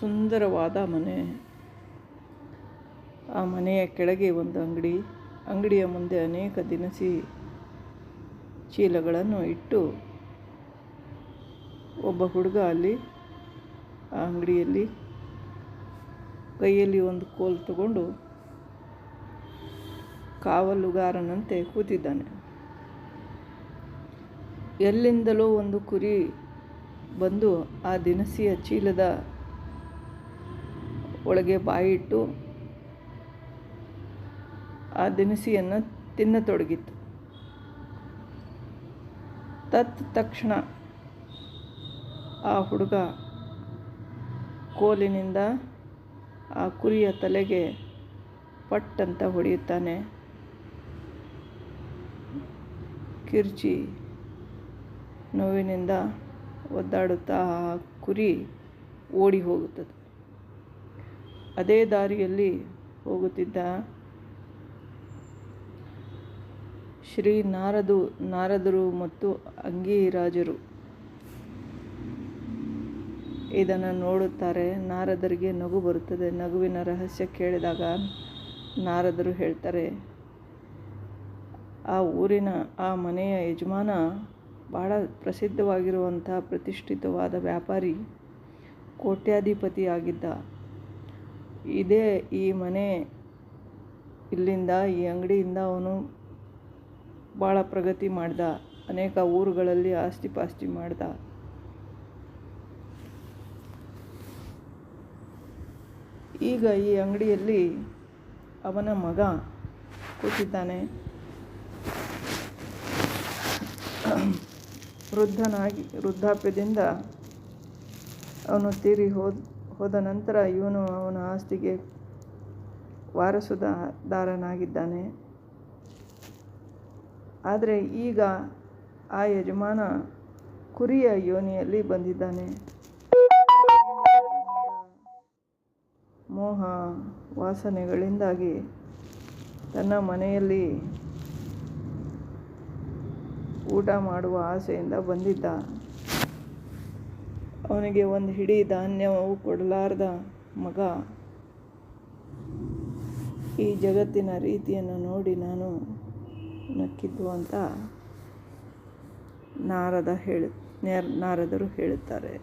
ಸುಂದರವಾದ ಮನೆ. ಆ ಮನೆಯ ಕೆಳಗೆ ಒಂದು ಅಂಗಡಿ. ಅಂಗಡಿಯ ಮುಂದೆ ಅನೇಕ ದಿನಸಿ ಚೀಲಗಳನ್ನು ಇಟ್ಟು ಒಬ್ಬ ಹುಡುಗ ಅಲ್ಲಿ, ಆ ಅಂಗಡಿಯಲ್ಲಿ ಕೈಯಲ್ಲಿ ಒಂದು ಕೋಲ್ ತಗೊಂಡು ಕಾವಲುಗಾರನಂತೆ ಕೂತಿದ್ದಾನೆ. ಎಲ್ಲಿಂದಲೋ ಒಂದು ಕುರಿ ಬಂದು ಆ ದಿನಸಿಯ ಚೀಲದ ಒಳಗೆ ಬಾಯಿಟ್ಟು ಆ ದಿನಸಿಯನ್ನು ತಿನ್ನತೊಡಗಿತ್ತು ತತ್ ತಕ್ಷಣ ಆ ಹುಡುಗ ಕೋಲಿನಿಂದ ಆ ಕುರಿಯ ತಲೆಗೆ ಪಟ್ಟಂತ ಹೊಡೆಯುತ್ತಾನೆ. ಕಿರ್ಚಿ ನೋವಿನಿಂದ ಒದ್ದಾಡುತ್ತಾ ಆ ಕುರಿ ಓಡಿ ಹೋಗುತ್ತದೆ. ಅದೇ ದಾರಿಯಲ್ಲಿ ಹೋಗುತ್ತಿದ್ದ ಶ್ರೀ ನಾರದು, ನಾರದರು ಮತ್ತು ಅಂಗೀರಾಜರು. ಇದನ್ನು ನೋಡುತ್ತಾರೆ, ನಾರದರಿಗೆ ನಗು ಬರುತ್ತದೆ. ನಗುವಿನ ರಹಸ್ಯ ಕೇಳಿದಾಗ ನಾರದರು ಹೇಳ್ತಾರೆ, ಆ ಊರಿನ, ಆ ಮನೆಯ ಯಜಮಾನ ಭಾಳ ಪ್ರಸಿದ್ಧವಾಗಿರುವಂಥ ಪ್ರತಿಷ್ಠಿತವಾದ ವ್ಯಾಪಾರಿ, ಕೋಟ್ಯಾಧಿಪತಿಯಾಗಿದ್ದ. ಇದೇ ಈ ಮನೆ ಇಲ್ಲಿಂದ ಈ ಅಂಗಡಿಯಿಂದ ಅವನು ಭಾಳ ಪ್ರಗತಿ ಮಾಡ್ದ. ಅನೇಕ ಊರುಗಳಲ್ಲಿ ಆಸ್ತಿ ಪಾಸ್ತಿ ಮಾಡ್ದ. ಈಗ ಈ ಅಂಗಡಿಯಲ್ಲಿ ಅವನ ಮಗ ಕೂತಿದ್ದಾನೆ. ವೃದ್ಧನಾಗಿ ವೃದ್ಧಾಪ್ಯದಿಂದ ಅವನು ತೀರಿ ಹೋದ ಹೋದ ನಂತರ ಇವನು ಅವನ ಆಸ್ತಿಗೆ ವಾರಸುದಾರನಾಗಿದ್ದಾನೆ. ಆದರೆ ಈಗ ಆ ಯಜಮಾನ ಕುರಿಯ ಯೋನಿಯಲ್ಲಿ ಬಂದಿದ್ದಾನೆ. ಮೋಹ ವಾಸನೆಗಳಿಂದಾಗಿ ತನ್ನ ಮನೆಯಲ್ಲಿ ಊಟ ಮಾಡುವ ಆಸೆಯಿಂದ ಬಂದಿದ್ದ. ಅವನಿಗೆ ಒಂದು ಹಿಡಿ ಧಾನ್ಯವು ಕೊಡಲಾರದ ಮಗ. ಈ ಜಗತ್ತಿನ ರೀತಿಯನ್ನು ನೋಡಿ ನಾನು ನಕ್ಕಿದ್ದು ಅಂತ ನಾರದ ಹೇಳು ನಾರದರು ಹೇಳುತ್ತಾರೆ.